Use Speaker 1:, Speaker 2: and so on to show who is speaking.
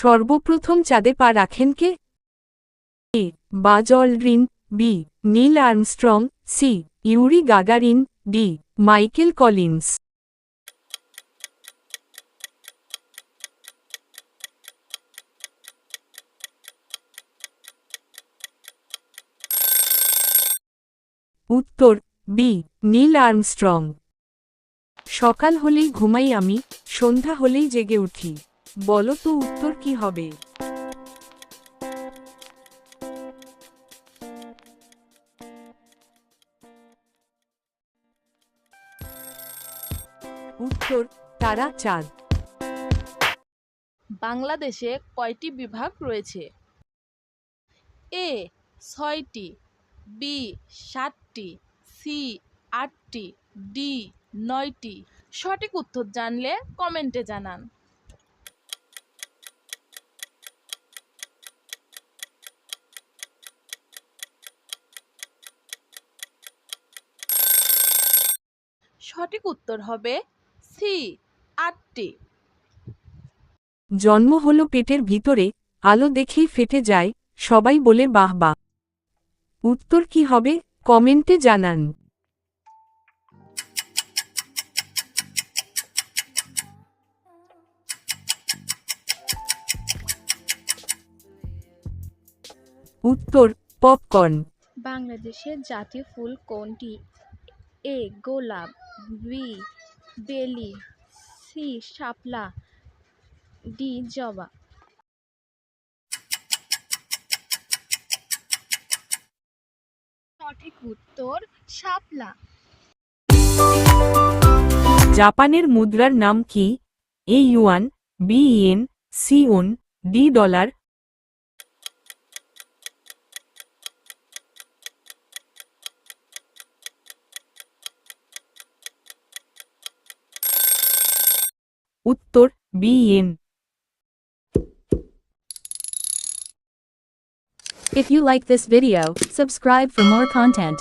Speaker 1: সর্বপ্রথম চাঁদে পা রাখেন কে? A Buzz Aldrin B, Neil Armstrong, C, Yuri Gagarin, D, Michael Collins. উত্তর, বি, নীল আর্মস্ট্রং। সকাল হলেই ঘুমাই আমি, সন্ধ্যা হলেই জেগে উঠি। বলো তো উত্তর কি হবে? উত্তর, তারা চাঁদ।
Speaker 2: বাংলাদেশে কয়টি বিভাগ রয়েছে? এ, ছয়টি, বি, সাতটি, সি, আটটি, ডি, নয়টি। সঠিক উত্তর জানলে কমেন্টে জানান। সঠিক উত্তর হবে সি আটটি।
Speaker 1: জন্ম হলো পেটের ভিতরে আলো দেখেই ফেটে যায় সবাই বলে বাহ বাহ। উত্তর কি হবে? কমেন্টে জানান। উত্তর পপকর্ন।
Speaker 3: বাংলাদেশের জাতীয় ফুল কোনটি? এ গোলাপ বি বেলি, সি, শাপলা, ডি, জবা। সঠিক উত্তর শাপলা।
Speaker 1: জাপানের মুদ্রার নাম কি? A yuan, B yen, C won D dollar উত্তর B yen
Speaker 4: If you like this video, subscribe for more content.